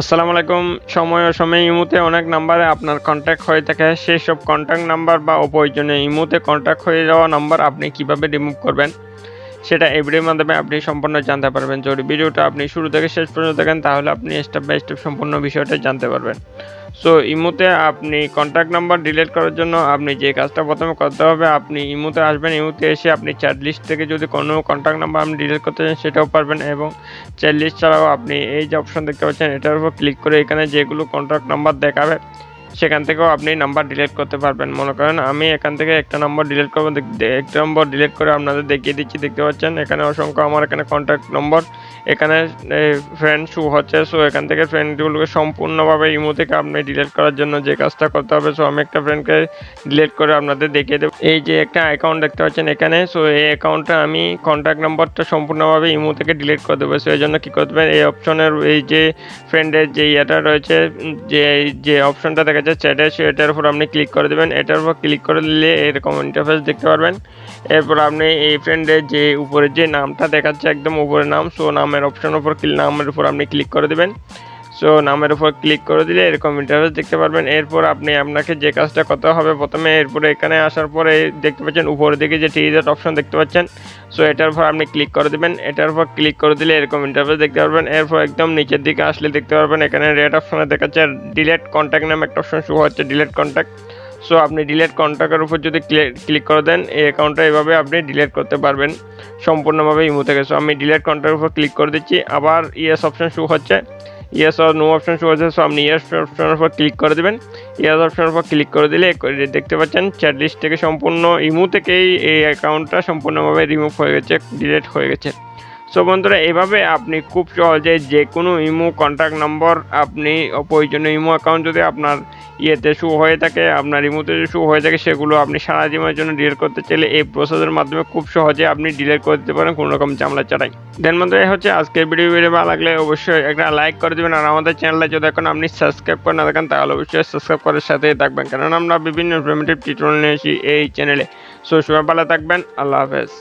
আসসালামু আলাইকুম। সময় ও সময় ইমুতে অনেক নাম্বারে আপনার কন্ট্যাক্ট হয়ে থাকে। সেই সব কন্ট্যাক্ট নাম্বার বা অপ্রয়োজনীয় ইমুতে কন্ট্যাক্ট হয়ে যাওয়া নাম্বার আপনি কীভাবে রিমুভ করবেন? সেটা এই ভিডিওর মাধ্যমে আপনি সম্পূর্ণ জানতে পারবেন। যদি ভিডিওটা আপনি শুরু থেকে শেষ পর্যন্ত দেখেন, তাহলে আপনি স্টেপ বাই স্টেপ সম্পূর্ণ বিষয়টা জানতে পারবেন। সো ইমুতে আপনি কন্ট্যাক্ট নাম্বার ডিলিট করার জন্য আপনি যে কাজটা প্রথমে করতে হবে, আপনি ইমুতে আসবেন। ইমুতে এসে আপনি চ্যাট লিস্ট থেকে যদি কোনো কন্ট্যাক্ট নাম্বার আপনি ডিলিট করতে চান, সেটাও পারবেন এবং চ্যাট লিস্ট ছাড়াও আপনি এই যে অপশন দেখতে পাচ্ছেন, এটার উপর ক্লিক করে এখানে যেগুলো কন্ট্যাক্ট নাম্বার দেখাবে সেখান থেকেও আপনি নাম্বার ডিলিট করতে পারবেন। মনে করেন আমি এখান থেকে একটা নম্বর ডিলিট করব একটা নম্বর ডিলিট করে আপনাদের দেখিয়ে দিচ্ছি, দেখতে পাচ্ছেন? এখানে অসংখ্য আমার এখানে কন্ট্যাক্ট নম্বর এখানে ফ্রেন্ড শু হচ্ছে। সো এখান থেকে ফ্রেন্ডগুলোকে সম্পূর্ণভাবে ইমো থেকে আপনি ডিলিট করার জন্য যে কাজটা করতে হবে সো আমি একটা ফ্রেন্ডকে ডিলিট করে আপনাদের দেখিয়ে দেবো। এই যে একটা অ্যাকাউন্ট দেখতে পাচ্ছেন এখানে সো এই অ্যাকাউন্টে আমি কন্ট্যাক্ট নম্বরটা সম্পূর্ণভাবে ইমো থেকে ডিলিট করে দেবো। সো এই জন্য কী করতে এই অপশনের এই যে ফ্রেন্ডের যে ইয়েটা রয়েছে, যে যে অপশনটা দেখা যাচ্ছে চ্যাটে সেটার উপর আপনি ক্লিক করে দেবেন। এটার উপর ক্লিক করে দিলে এরকম ইন্টারফেস দেখতে পারবেন। এরপর আপনি এই ফ্রেন্ডের যে উপরে যে নামটা দেখাচ্ছে একদম উপরে নাম সো নামের অপশন উপর নামের উপর আপনি ক্লিক করে দেবেন। সো নামের উপর ক্লিক করে দিলে এরকম ইন্টারফেস দেখতে পারবেন। এরপর আপনি আপনাকে যে কাজটা করতে হবে প্রথমে, এরপরে এখানে আসার পরে দেখতে পাচ্ছেন উপরের দিকে যে টিজার অপশন দেখতে পাচ্ছেন। সো এটার উপর আপনি ক্লিক করে দেবেন। এটার উপর ক্লিক করে দিলে এরকম ইন্টারফেস দেখতে পারবেন। এরপর একদম নিচের দিকে আসলে দেখতে পারবেন, এখানে রেড অপশনে দেখাচ্ছে ডিলেট কন্ট্যাক্ট নামে একটা অপশন শো হচ্ছে ডিলেট কন্ট্যাক্ট সো আপনি ডিলেট কন্ট্যাক্টের উপর যদি ক্লিক করে দেন, এই অ্যাকাউন্টটা এভাবে আপনি ডিলেট করতে পারবেন। সম্পূর্ণভাবে ইমো থেকে সো আমি ডিলেট কন্ট্যাক্টের উপর ক্লিক করে দিচ্ছি। আবার ইয়েস অপশন শো হচ্ছে। ইয়েস আর নো অপশন শো আছে আপনি ইয়েস অপশনের উপর ক্লিক করে দেবেন ইয়েস অপশনের উপর ক্লিক করে দিলে দেখতে পাচ্ছেন চ্যাট লিস্ট থেকে সম্পূর্ণ ইমু থেকেই এই অ্যাকাউন্টটা সম্পূর্ণভাবে রিমুভ হয়ে গেছে ডিলেট হয়ে গেছে। সো বন্ধুরা, এভাবে আপনি খুব সহজে যে কোনো ইমো কন্ট্যাক্ট নম্বর আপনি প্রয়োজনীয় ইমো অ্যাকাউন্ট যদি আপনার ইয়েতে শু হয়ে থাকে, আপনার রিমোতে যে শু হয়ে থাকে, সেগুলো আপনি সারা জীবনের জন্য ডিলিট করতে চাইলে এই প্রসেসের মাধ্যমে খুব সহজে আপনি ডিলিট করে দিতে পারেন, কোনো রকম ঝামেলা ছাড়াই। দেন বন্ধুরা হচ্ছে আজকের ভিডিও ভিডিও ভালো লাগলে অবশ্যই একটা লাইক করে দেবেন, আর আমাদের চ্যানেলে যদি এখন আপনি সাবস্ক্রাইব করে না থাকেন, তাহলে অবশ্যই সাবস্ক্রাইব করার সাথেই থাকবেন। কারণ আমরা বিভিন্ন ইনফরমেটিভ টিউটোরিয়াল নিয়ে এসি এই চ্যানেলে সো সবাই ভালো থাকবেন, আল্লাহ হাফেজ।